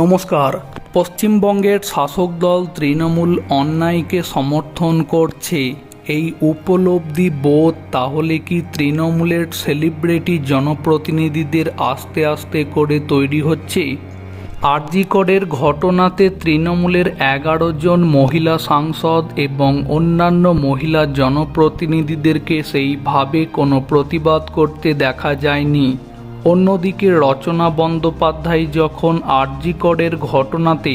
নমস্কার। পশ্চিমবঙ্গের শাসক দল তৃণমূল অন্যায়কে সমর্থন করছে। এই উপলব্ধি বোধ তাহলে কি তৃণমূলের সেলিব্রিটি জনপ্রতিনিধিদের আস্তে আস্তে করে তৈরি হচ্ছে? আরজিকরের ঘটনাতে তৃণমূলের এগারো জন মহিলা সাংসদ এবং অন্যান্য মহিলা জনপ্রতিনিধিদেরকে সেইভাবে কোনো প্রতিবাদ করতে দেখা যায়নি। অন্যদিকে রচনা বন্দ্যোপাধ্যায় যখন আরজিকরের ঘটনাতে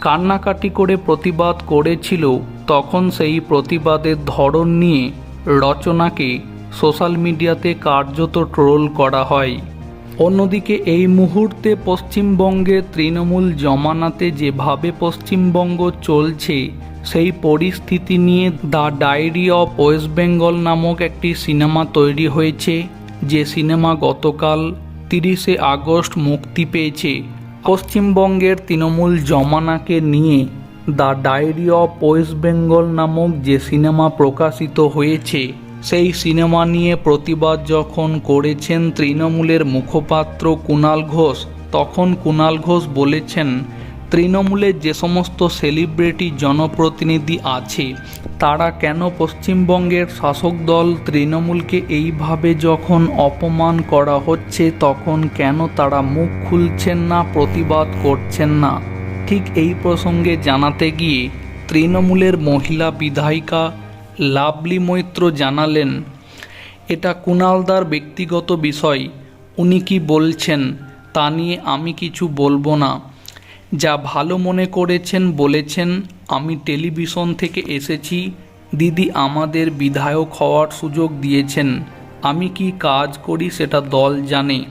কান্নাকাটি করে প্রতিবাদ করেছিল, তখন সেই প্রতিবাদের ধরন নিয়ে রচনাকে সোশ্যাল মিডিয়াতে কার্যত ট্রোল করা হয়। অন্যদিকে এই মুহূর্তে পশ্চিমবঙ্গে তৃণমূল জমানাতে যেভাবে পশ্চিমবঙ্গ চলছে, সেই পরিস্থিতি নিয়ে the diary of West Bengal নামক একটি সিনেমা তৈরি হয়েছে। যে সিনেমা গতকাল তিরিশে আগস্ট মুক্তি পেয়েছে, পশ্চিমবঙ্গের তৃণমূল জমানাকে নিয়ে the diary of West Bengal নামক যে সিনেমা প্রকাশিত হয়েছে, সেই সিনেমা নিয়ে প্রতিবাদ যখন করেছেন তৃণমূলের মুখপাত্র কুণাল ঘোষ, তখন কুণাল ঘোষ বলেছেন, তৃণমূলের যে সমস্ত সেলিব্রিটি জনপ্রতিনিধি আছে তারা কেন পশ্চিমবঙ্গের শাসক দল তৃণমূলকে এইভাবে যখন অপমান করা হচ্ছে, তখন কেন তারা মুখ খুলছেন না, প্রতিবাদ করছেন না? ঠিক এই প্রসঙ্গে জানাতে গিয়ে তৃণমূলের মহিলা বিধায়িকা লাভলি মৈত্র জানালেন, এটা কুণালদার ব্যক্তিগত বিষয়। উনি কি বলছেন তা নিয়ে আমি কিছু বলব না। যা ভালো মনে করেছেন বলেছেন, আমি টেলিভিশন থেকে এসেছি, দিদি আমাদের বিধায়ক হওয়ার সুযোগ দিয়েছেন, আমি কি কাজ করি সেটা দল জানে।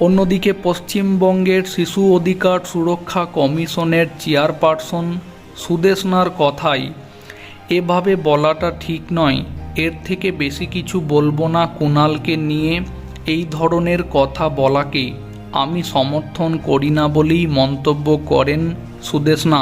অন্যদিকে পশ্চিমবঙ্গের শিশু অধিকার সুরক্ষা কমিশনের চেয়ারপারসন সুদেশনার কথাই, এভাবে বলাটা ঠিক নয়, এর থেকে বেশি কিছু বলব না কুণালকে নিয়ে এই ধরনের কথা বলাকে। আমি সমর্থন করি না বলেই মন্তব্য করেন সুদেশনা